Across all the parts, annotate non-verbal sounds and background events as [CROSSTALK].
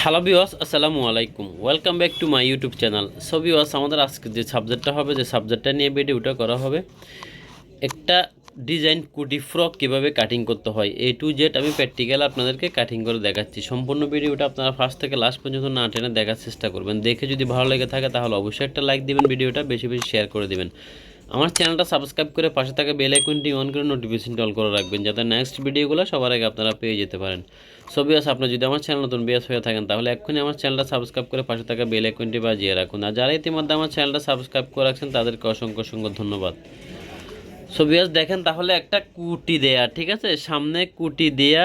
Hello বিওয়াস আসসালামু আলাইকুম। Welcome back to my YouTube channel so বিওয়াস আমাদের আজকে যে সাবজেক্টটা হবে, যে সাবজেক্টটা নিয়ে ভিডিওটা করা হবে, একটা ডিজাইন কুটি ফ্রক কীভাবে কাটিং করতে হয় এ টু জেড আমি প্র্যাকটিক্যাল আপনাদেরকে কাটিং করে দেখাচ্ছি। সম্পূর্ণ ভিডিওটা আপনারা ফার্স্ট থেকে লাস্ট পর্যন্ত না টেনে দেখার চেষ্টা করবেন। দেখে যদি ভালো লেগে থাকে, তাহলে অবশ্যই একটা লাইক দিবেন ভিডিওটা বেশি বেশি শেয়ার করে দিবেন। আমার চ্যানেলটা সাবস্ক্রাইব করে পাশে থাকা বেল আইকনটি অন করে নোটিফিকেশনটি অল করে রাখবেন, যাতে নেক্সট ভিডিওগুলো সবার আগে আপনারা পেয়ে যেতে পারেন। সো বিয়াস আপনি যদি আমার চ্যানেল নতুন বিয়াস হয়ে থাকেন, তাহলে এক্ষুনি আমার চ্যানেলটা সাবস্ক্রাইব করে পাশে থাকা বেল আইকনটি বাজিয়ে রাখুন। আর যারা ইতিমধ্যে আমার চ্যানেলটা সাবস্ক্রাইব করে রাখছেন, তাদেরকে অসংখ্য অসংখ্য ধন্যবাদ। সো দেখেন তাহলে একটা কুটি দেয়া, ঠিক আছে? সামনে কুটি দেয়া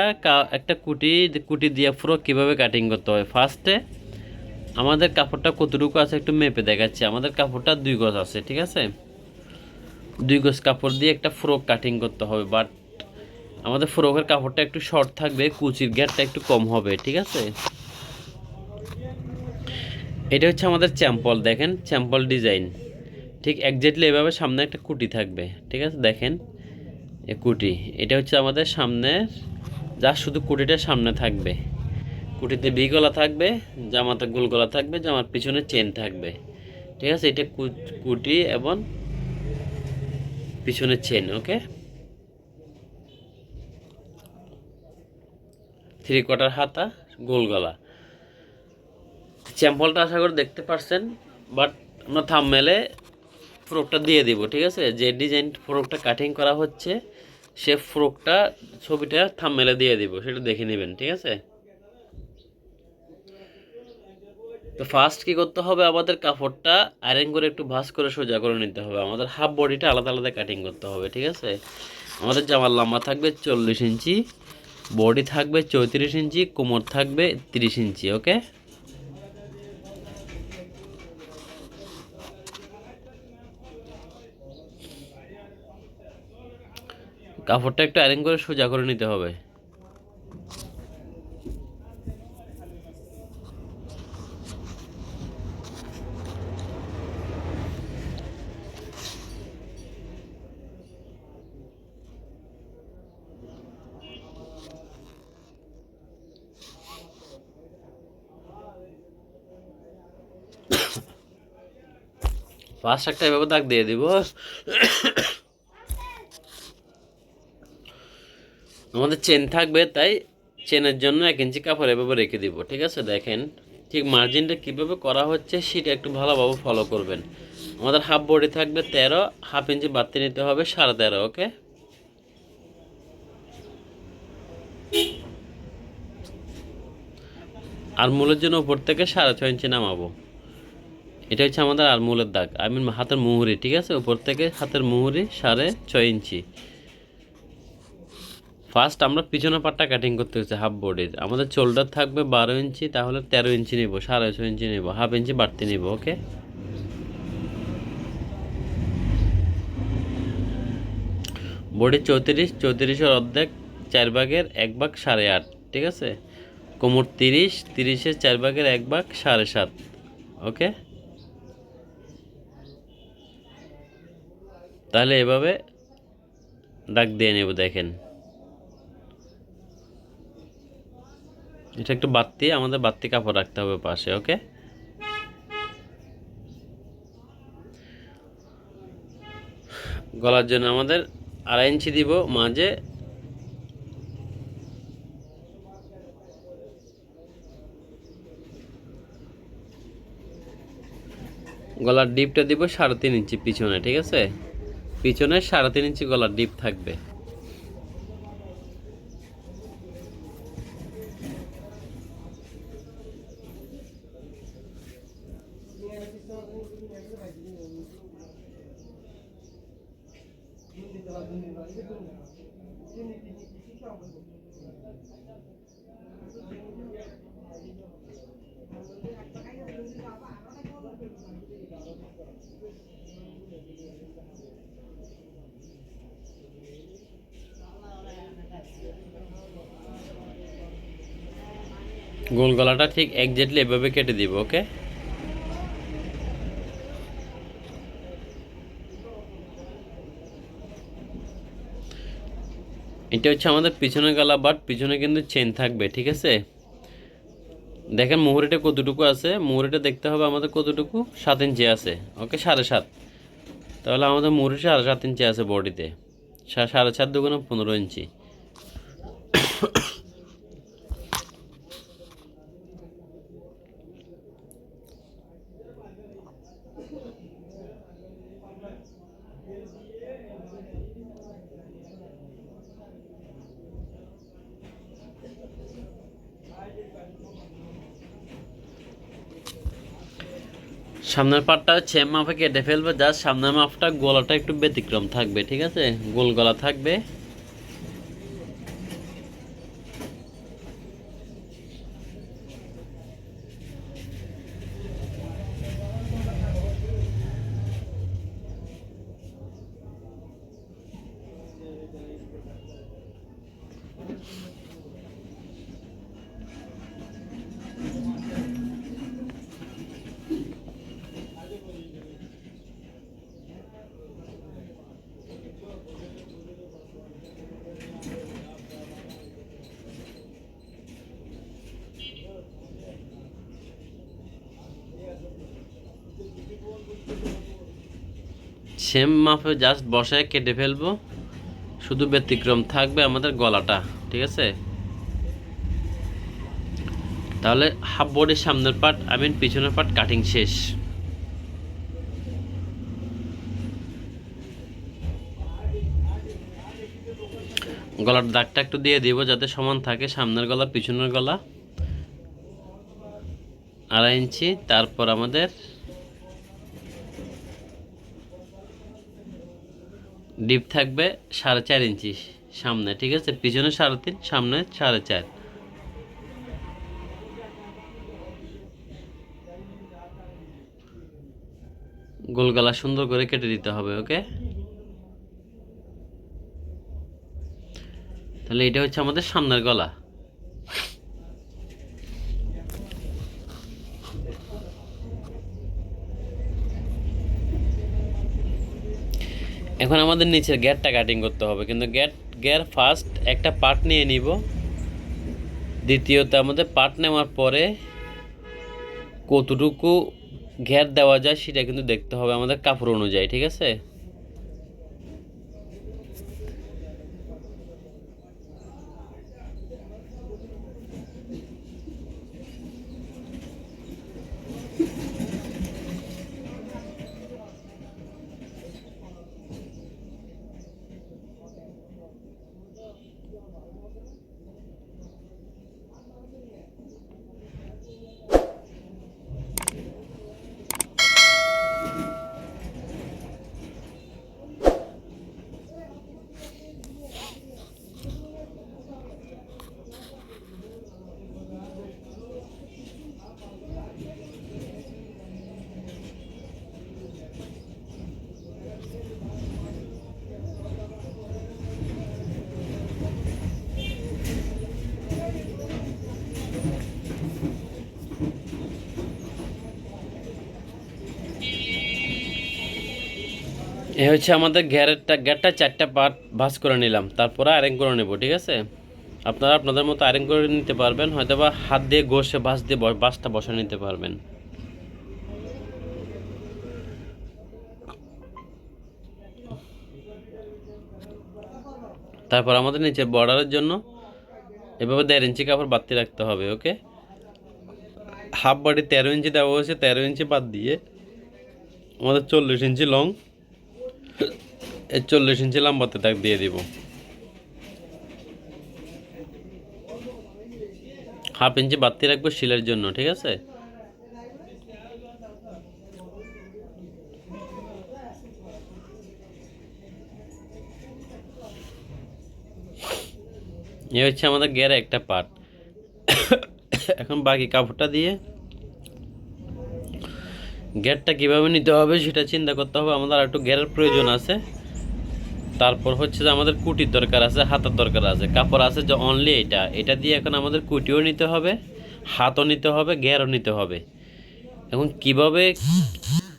একটা কুটি কুটি দিয়া ফ্রক কীভাবে কাটিং করতে হয়? ফার্স্টে আমাদের কাপড়টা কতটুকু আছে একটু মেপে দেখাচ্ছি। আমাদের কাপড়টা দুই গজ আছে, ঠিক আছে? দুই গজ কাপড় দিয়ে একটা ফ্রক কাটিং করতে হবে বাট আমাদের ফ্রকের কাপড়টা একটু শর্ট থাকবে, কুচির গ্যাটটা একটু কম হবে, ঠিক আছে? এটা হচ্ছে আমাদের চ্যাম্পল দেখেন চ্যাম্পল ডিজাইন ঠিক একজাক্টলি এভাবে সামনে একটা কুটি থাকবে, ঠিক আছে? দেখেন, এ কুটি, এটা হচ্ছে আমাদের সামনের, যা শুধু কুটিটা সামনে থাকবে। কুটিতে বি গলা থাকবে, জামাতে গোল গলা থাকবে, জামার পিছনে চেন থাকবে। ঠিক আছে? এটা কুটি এবং পিছনে চেন ওকে থ্রি কোয়ার্টার হাতা, গোল গলা। স্যাম্পলটা আশা করে দেখতে পারছেন বাট আমরা থামমেলে ফ্রকটা দিয়ে দিব, ঠিক আছে? যে ডিজাইন ফ্রকটা কাটিং করা হচ্ছে, সে ফ্রকটা ছবিটা থামমেলে দিয়ে দিব, সেটা দেখে নেবেন, ঠিক আছে? তো ফার্স্ট কি করতে হবে? আমাদের কাপড়টা আয়রন করে একটু ভাঁজ করে সোজা করে নিতে হবে। আমাদের হাফ বডিটা আলাদা আলাদা কাটিং করতে হবে, ঠিক আছে? আমাদের জামার লম্বা থাকবে চল্লিশ ইঞ্চি বডি থাকবে চৌত্রিশ ইঞ্চি, কোমর থাকবে তিরিশ ইঞ্চি ওকে কাপড়টা একটু আয়রন করে সোজা করে নিতে হবে। ফার্স্ট একটা এভাবে দাগ দিয়ে দিব। আমাদের চেন থাকবে, তাই চেনের জন্য এক ইঞ্চি কাপড় এভাবে রেখে দিব, ঠিক আছে? দেখেন, ঠিক মার্জিনটা কীভাবে করা হচ্ছে সেটা একটু ভালোভাবে ফলো করবেন। আমাদের হাফ বডি থাকবে তেরো হাফ ইঞ্চি বাড়তি নিতে হবে সাড়ে তেরো ওকে আর মূলের জন্য উপর থেকে সাড়ে ছয় ইঞ্চি নামাবো। এটা হচ্ছে আমাদের আলমুলের দাগ। আই মিন হাতের মুহুরি, ঠিক আছে? উপর থেকে হাতের মুহুরি সাড়ে ছয় ইঞ্চি। ফার্স্ট আমরা পিছনে পাটটা কাটিং করতে হচ্ছে হাফ বডির আমাদের চোল্ডার থাকবে বারো ইঞ্চি, তাহলে তেরো ইঞ্চি নিব, সাড়ে ছয় ইঞ্চি নিব হাফ ইঞ্চি বাড়তি নিব ওকে বডি চৌত্রিশ, চৌত্রিশের অর্ধেক, চার ভাগের এক ভাগ সাড়ে আট, ঠিক আছে? কোমর তিরিশ, তিরিশের চার ভাগের এক ভাগ সাড়ে সাত ওকে তাহলে এভাবে দাগ দিয়ে নেব, দেখেন। এটা একটু বাড়তি, আমাদের বাড়তি কাপড় রাখতে হবে পাশে, ওকে? গলার জন্য আমাদের আড়াই ইঞ্চি দিব, মাঝে। গলার ডিপটা দিব সাড়ে তিন ইঞ্চি পিছনে, ঠিক আছে? পিছনে সাড়ে তিন ইঞ্চি গলার ডিপ থাকবে। গোল গলাটা ঠিক একজাক্টলি এভাবে কেটে দিব ওকে এটা হচ্ছে আমাদের পিছনে গলা বাট পিছনে কিন্তু চেন থাকবে, ঠিক আছে? দেখেন মুহুরিটা কতটুকু আছে, মুহুরিটা দেখতে হবে আমাদের কতটুকু? সাত ইঞ্চি আছে ওকে সাড়ে সাত। তাহলে আমাদের মুহুরি সাড়ে সাত ইঞ্চি আছে বডিতে সাড়ে সাত দুগুণে পনেরো ইঞ্চি। সামনের পাটটা হচ্ছে মাপে কেটে ফেলবে যার সামনের মাপটা গলাটা একটু ব্যতিক্রম থাকবে, ঠিক আছে? গোল গলা থাকবে। সেম মাপে জাস্ট বসায় কেটে ফেলব। শুধু ব্যতিক্রম থাকবে আমাদের গলাটা, ঠিক আছে? তাহলে হাফ বডির সামনের পার্ট আই মিন পিছনের পার্ট কাটিং শেষ। গলার দাগটা একটু দিয়ে দিব যাতে সমান থাকে সামনের গলা, পিছনের গলা। আড়াই ইঞ্চি, তারপর আমাদের ডিপ থাকবে সাড়ে চার ইঞ্চি সামনে, ঠিক আছে? পিছনে সাড়ে তিন, সামনে সাড়ে চার। গোল গলা সুন্দর করে কেটে দিতে হবে, ওকে? তাহলে এটা হচ্ছে আমাদের সামনের গলা। এখন আমাদের নিচের গ্যারটা কাটিং করতে হবে, কিন্তু গ্যার গ্যার ফার্স্ট একটা পার্ট নিয়ে নিব। দ্বিতীয়ত আমাদের পার্ট নেওয়ার পরে কতটুকু ঘ্যার দেওয়া যায় সেটা কিন্তু দেখতে হবে আমাদের কাপড় অনুযায়ী, ঠিক আছে? এ হচ্ছে আমাদের ঘ্যারেরটা গ্যারটা চারটা পার্ট ভাঁজ করে নিলাম। তারপরে আয়রন করে নেব, ঠিক আছে? আপনারা আপনাদের মতো আয়রন করে নিতে পারবেন হয়তো বা হাত দিয়ে ঘষে, ভাঁজ দিয়ে বাঁশটা বসে নিতে পারবেন। তারপর আমাদের নিচে বর্ডারের জন্য এভাবে দেড় ইঞ্চি কাপড় বাড়তি রাখতে হবে, ওকে? হাফ বডি তেরো ইঞ্চি দেওয়া হয়েছে, তেরো ইঞ্চি বাদ দিয়ে আমাদের চল্লিশ ইঞ্চি লং। চল্লিশ ইঞ্চি লম্বাতে দাগ দিয়ে দিব। হাফ ইঞ্চি বাড়তি রাখব শিলের জন্য, ঠিক আছে? এ হচ্ছে আমাদের গেরে একটা পার্ট [COUGHS] এখন বাকি কাপড়টা দিয়ে গ্যারটা কীভাবে নিতে হবে সেটা চিন্তা করতে হবে। আমাদের আর একটু গ্যারের প্রয়োজন আছে। তারপর হচ্ছে যে আমাদের কুটির দরকার আছে, হাতের দরকার আছে। কাপড় আছে যে অনলি এটা। এটা দিয়ে এখন আমাদের কুটিও নিতে হবে, হাতও নিতে হবে গ্যারও নিতে হবে। এখন কীভাবে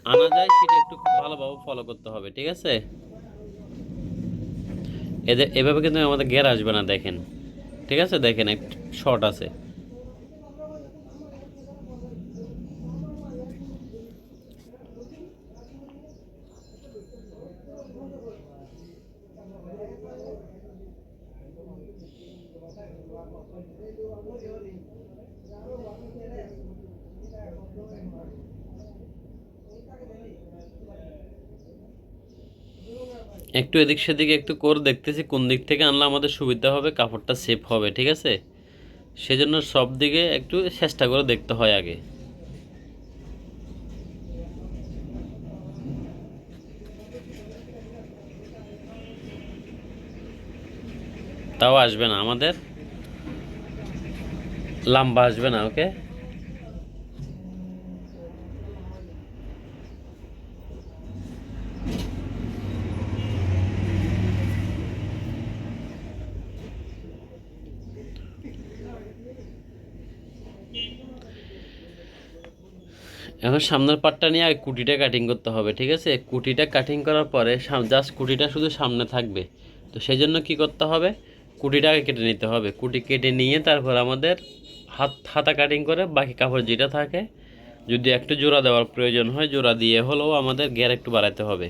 আনা যায় সেটা একটু খুব ভালোভাবে ফলো করতে হবে, ঠিক আছে? এদের এভাবে কিন্তু আমাদের গ্যার আসবে না, দেখেন। ঠিক আছে? দেখেন এক শর্ট আছে। একটু এদিক সেদিক একটু করে দেখতেছি কোন দিক থেকে আনলে আমাদের সুবিধা হবে, কাপড়টা সেফ হবে, ঠিক আছে? সেজন্য সব দিকে একটু চেষ্টা করে দেখতে হয় আগে। তাও আসবে না আমাদের? লম্বা আসবে না ওকে এখন সামনের পাটটা নিয়ে কুটিটা কাটিং করতে হবে, ঠিক আছে? কুটিটা কাটিং করার পরে জাস্ট কুটিটা শুধু সামনে থাকবে। তো সেই জন্য কী করতে হবে? কুটিটাকে কেটে নিতে হবে। কুটি কেটে নিয়ে তারপর আমাদের হাত হাতা কাটিং করে বাকি কাপড় যেটা থাকে, যদি একটু জোড়া দেওয়ার প্রয়োজন হয়, জোড়া দিয়ে হলেও আমাদের গ্যার একটু বাড়াতে হবে।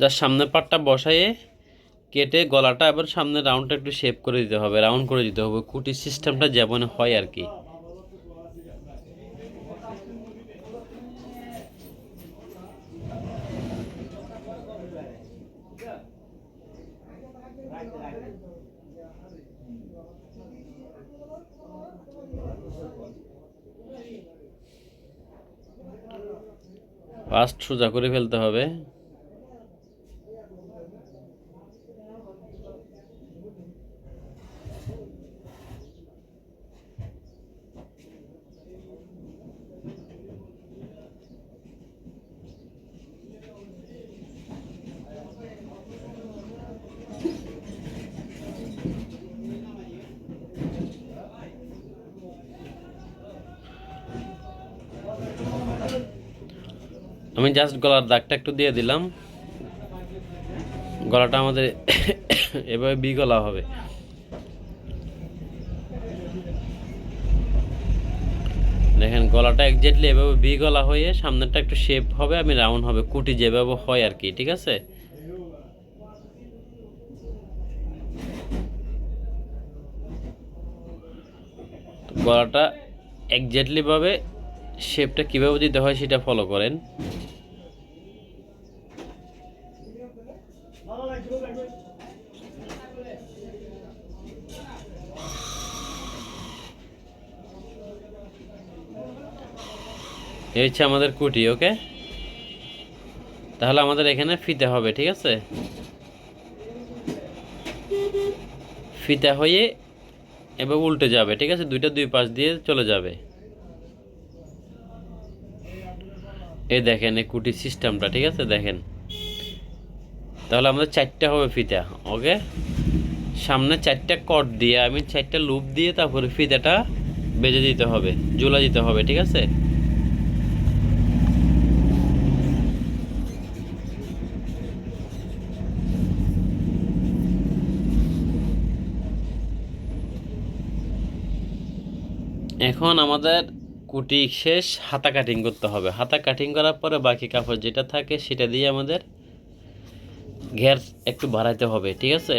যার সামনের পাটটা বসায়ে কেটে গলাটা এবার সামনে রাউন্ডটা একটু শেপ করে দিতে হবে রাউন্ড করে দিতে হবে, কুটির সিস্টেমটা যেমন হয় আর কি। ফার্স্ট সোজা করে ফেলতে হবে। আমি জাস্ট গলার দাগটা একটু দিয়ে দিলাম। গলাটা আমাদের এভাবে বি গলা হবে। দেখেন, গলাটা একজাক্টলি এভাবে বি গলা হয়ে সামনেরটা একটু শেপ হবে আমি রাউন্ড হবে, কুটি যেভাবে হয় আর কি, ঠিক আছে? গলাটা একজাক্টলি ভাবে শেপটা কীভাবে দিতে হয় সেটা ফলো করেন। এই হচ্ছে আমাদের কুটি, ওকে? তাহলে আমাদের এখানে ফিতে হবে, ঠিক আছে? ফিতা হয়ে এবার উল্টে যাবে, ঠিক আছে? দুইটা দুই পাশ দিয়ে চলে যাবে। এই দেখেন এই কুটির সিস্টেমটা, ঠিক আছে? দেখেন। তাহলে আমাদের চারটা হবে ফিতা, ওকে? সামনে চারটা কট দিয়ে, আমি চারটা লুপ দিয়ে তারপরে ফিতাটা বেজে দিতে হবে জোলা দিতে হবে, ঠিক আছে? এখন আমাদের কুটি শেষ, হাতা কাটিং করতে হবে। হাতা কাটিং করার পরে বাকি কাপড় যেটা থাকে সেটা দিয়ে আমাদের ঘের একটু বাড়াইতে হবে, ঠিক আছে?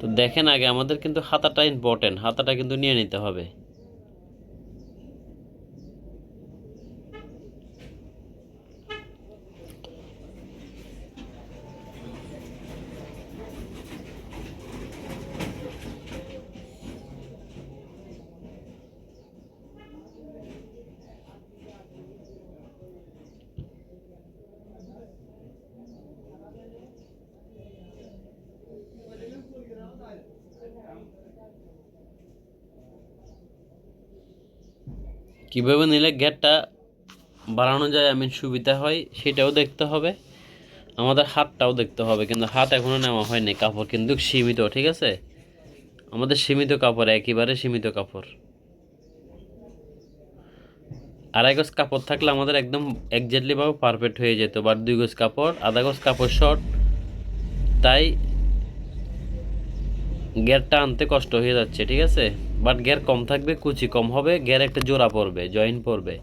তো দেখেন আগে আমাদের কিন্তু হাতাটা ইম্পর্টেন্ট হাতাটা কিন্তু নিয়ে নিতে হবে। কীভাবে নিলে গ্যাটটা বাড়ানো যায়, আমি সুবিধা হয়, সেটাও দেখতে হবে। আমাদের হাতটাও দেখতে হবে, কিন্তু হাত এখনও নেওয়া হয়নি, কাপড় কিন্তু সীমিত, ঠিক আছে? আমাদের সীমিত কাপড়, একেবারে সীমিত কাপড়। আড়াই গজ কাপড় থাকলে আমাদের একদম একজাক্টলিভাবে পারফেক্ট হয়ে যেত বাট দুই গজ কাপড়, আধা গজ কাপড় শর্ট তাই গিয়ারটা আনতে কষ্ট হয়ে যাচ্ছে, ঠিক আছে? বাট গ্যার কম থাকবে, কুচি কম হবে গ্যার একটা জোড়া পড়বে জয়েন পড়বে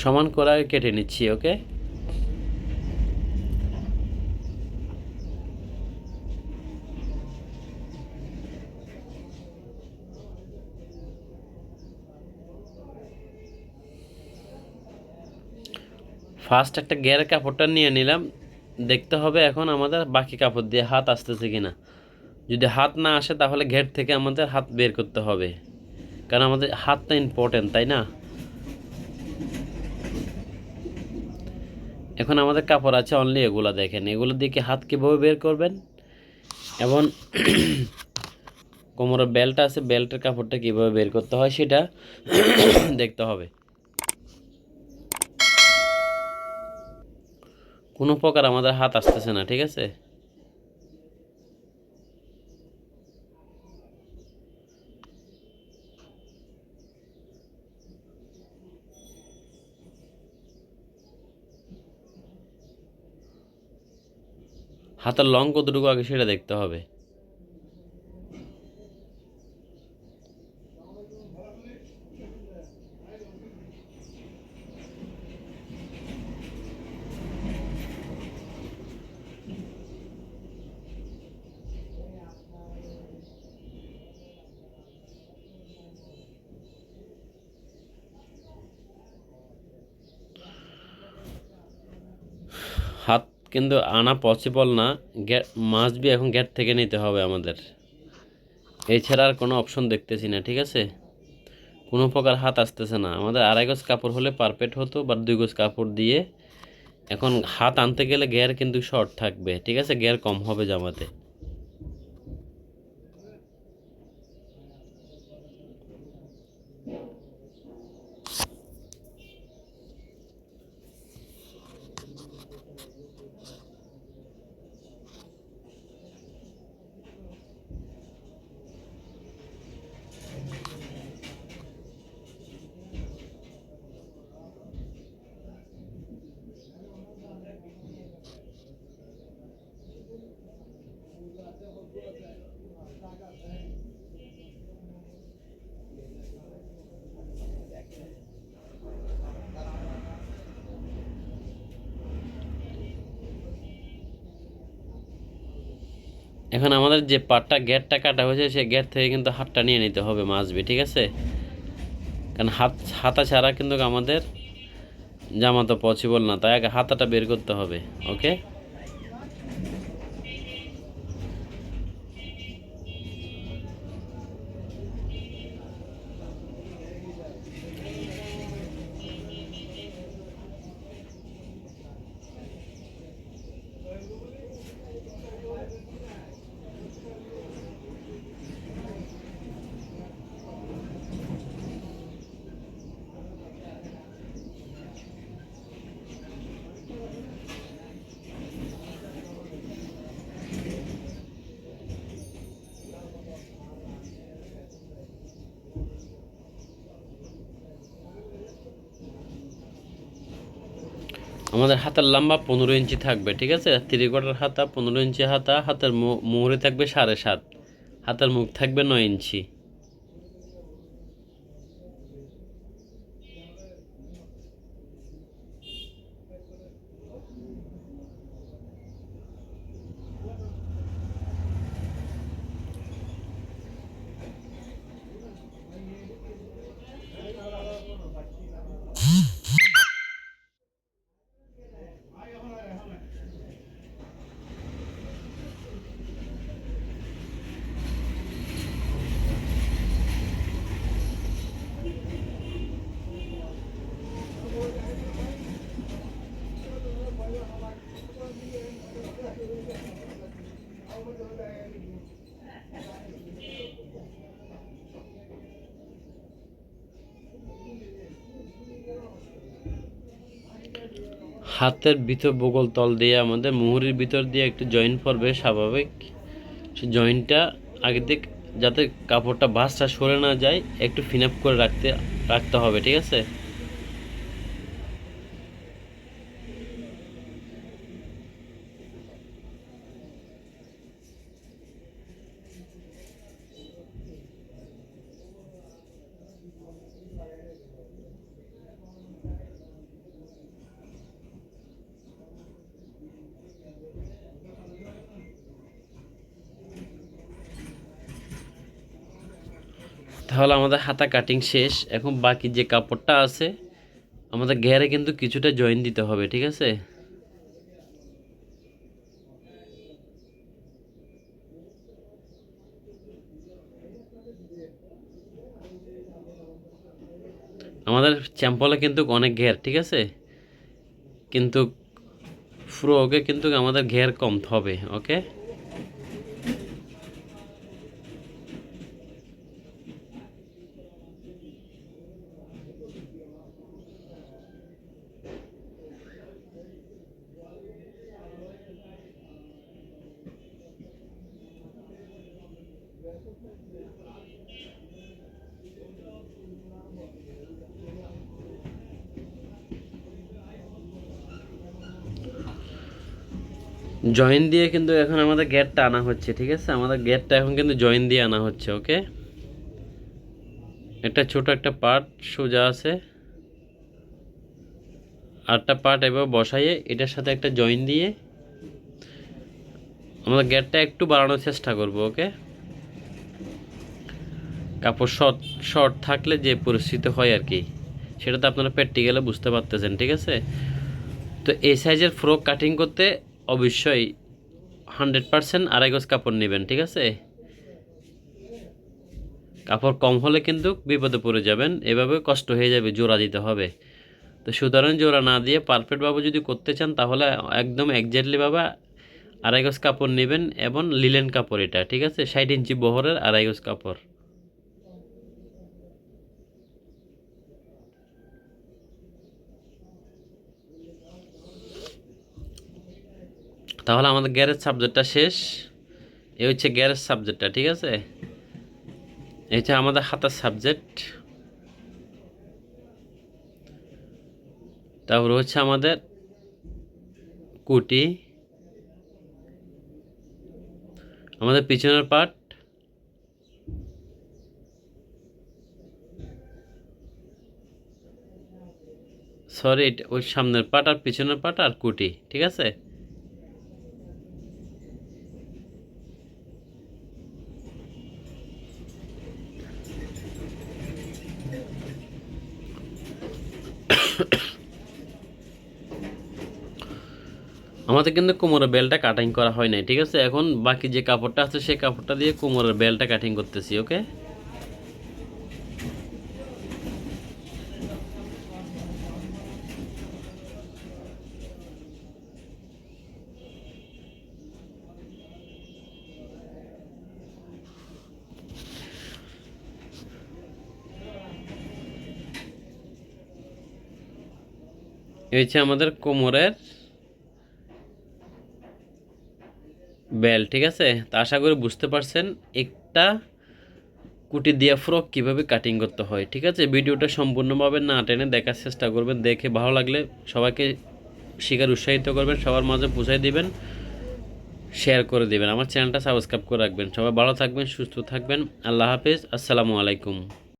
সমান করে কেটে নিচ্ছি ওকে ফার্স্ট একটা গের কাপড়টা নিয়ে নিলাম। দেখতে হবে এখন আমাদের বাকি কাপড় দিয়ে হাত আসতেছে কিনা। যদি হাত না আসে তাহলে ঘের থেকে আমাদের হাত বের করতে হবে। কারণ আমাদের হাতটা ইম্পর্টেন্ট তাই না? এখন আমাদের কাপড় আছে অনলি এগুলো দেখেন। এগুলো দিয়ে কি হাত কীভাবে বের করবেন? এবং কোমরের বেল্ট আছে বেল্টের কাপড়টা কীভাবে বের করতে হয় সেটা দেখতে হবে। কোনো প্রকার আমাদের হাত আসতেছে না, ঠিক আছে? হাতের লং কতটুকু আগে সেটা দেখতে হবে হাত কিন্তু আনা পসিবল না। গ্যাট মাছ বি এখন গ্যাট থেকে নিতে হবে আমাদের। এছাড়া আর কোনো অপশন দেখতেছি না, ঠিক আছে? কোনো প্রকার হাত আসতেছে না। আমাদের আড়াই গজ কাপড় হলে পারফেক্ট হতো বা দুই গজ কাপড় দিয়ে এখন হাত আনতে গেলে গিয়ার কিন্তু শর্ট থাকবে, ঠিক আছে? গিয়ার কম হবে জামাতে। এখন আমাদের যে পাটটা গ্যাটটা কাটা হয়েছে, সেই গ্যাট থেকে কিন্তু হাতটা নিয়ে নিতে হবে মাসবে ঠিক আছে? কারণ হাত, হাতা ছাড়া কিন্তু আমাদের জামা তো পসিবল না, তাই আগে হাতাটা বের করতে হবে ওকে আমাদের হাতের লম্বা পনেরো ইঞ্চি থাকবে, ঠিক আছে? ত্রিকোটার হাতা পনেরো ইঞ্চি হাতা, হাতের মোহরে থাকবে সাড়ে সাত, হাতের মুখ থাকবে নয় ইঞ্চি। হাতের ভিতর বগল তল দিয়ে আমাদের মুহুরির ভিতর দিয়ে একটু জয়েন্ট পড়বে স্বাভাবিক। সে জয়েন্টটা আগে দিক যাতে কাপড়টা বাসটা সরে না যায়, একটু ফিনাপ করে রাখতে রাখতে হবে, ঠিক আছে? তাহলে আমাদের হাতা কাটিং শেষ। এখন বাকি যে কাপড়টা আছে, আমাদের ঘেরে কিন্তু কিছুটা জয়েন দিতে হবে, ঠিক আছে? আমাদের চ্যাম্পলে কিন্তু অনেক ঘের, ঠিক আছে? কিন্তু ফ্রোকে কিন্তু আমাদের ঘের কম হবে ওকে জয়েন দিয়ে কিন্তু এখন আমাদের গেটটা আনা হচ্ছে, ঠিক আছে? আমাদের গেটটা এখন কিন্তু জয়েন দিয়ে আনা হচ্ছে ওকে একটা ছোট একটা পার্ট সোজা আছে। আরটা পার্ট এবার বসাইয়ে এটার সাথে একটা জয়েন দিয়ে আমরা গেটটা একটু বাড়ানোর চেষ্টা করব ওকে কাপড় শর্ট শর্ট থাকলে যে পরিস্থিতি হয় আর কি সেটা তো আপনারা প্র্যাকটিক্যালে বুঝতে পারতেছেন, ঠিক আছে? তো এই সাইজের ফ্রক কাটিং করতে অবশ্যই হান্ড্রেড পারসেন্ট আড়াই গজ কাপড় নেবেন, ঠিক আছে? কাপড় কম হলে কিন্তু বিপদে পড়ে যাবেন, এভাবে কষ্ট হয়ে যাবে, জোড়া দিতে হবে। তো সুতরাং জোড়া না দিয়ে পারফেক্টভাবে যদি করতে চান, তাহলে একদম একজ্যাক্টলিভাবে আড়াই গজ কাপড় নেবেন এবং লিলেন কাপড় এটা, ঠিক আছে? ষাট ইঞ্চি বহরের আড়াই গজ কাপড়। তাহলে আমাদের গ্যারেজ সাবজেক্টটা শেষ। এই হচ্ছে গ্যারেজ সাবজেক্টটা, ঠিক আছে? এই হচ্ছে আমাদের হাতার সাবজেক্ট। তারপর হচ্ছে আমাদের কুটি। আমাদের পিছনের পার্ট। সরি ওই সামনের পার্ট আর পিছনের পার্ট আর কুটি, ঠিক আছে? আমাদের কিন্তু কোমরের বেলটা কাটিং করা হয় নাই, ঠিক আছে? এখন বাকি যে কাপড়টা আছে, সেই কাপড়টা দিয়ে কোমরের বেলটা কাটিং করতেছি, ওকে? এই হচ্ছে আমাদের কোমরের বেল, ঠিক আছে? তা আশা করি বুঝতে পারছেন একটা কুটি দিয়া ফ্রক কীভাবে কাটিং করতে হয়, ঠিক আছে? ভিডিওটা সম্পূর্ণভাবে না টেনে দেখার চেষ্টা করবেন, দেখে ভালো লাগলে সবাইকে শিকার উৎসাহিত করবেন, সবার মাঝে পৌঁছাই দিবেন শেয়ার করে দিবেন। আমার চ্যানেলটা সাবস্ক্রাইব করে রাখবেন। সবাই ভালো থাকবেন, সুস্থ থাকবেন। আল্লাহ হাফিজ, আসসালামু আলাইকুম।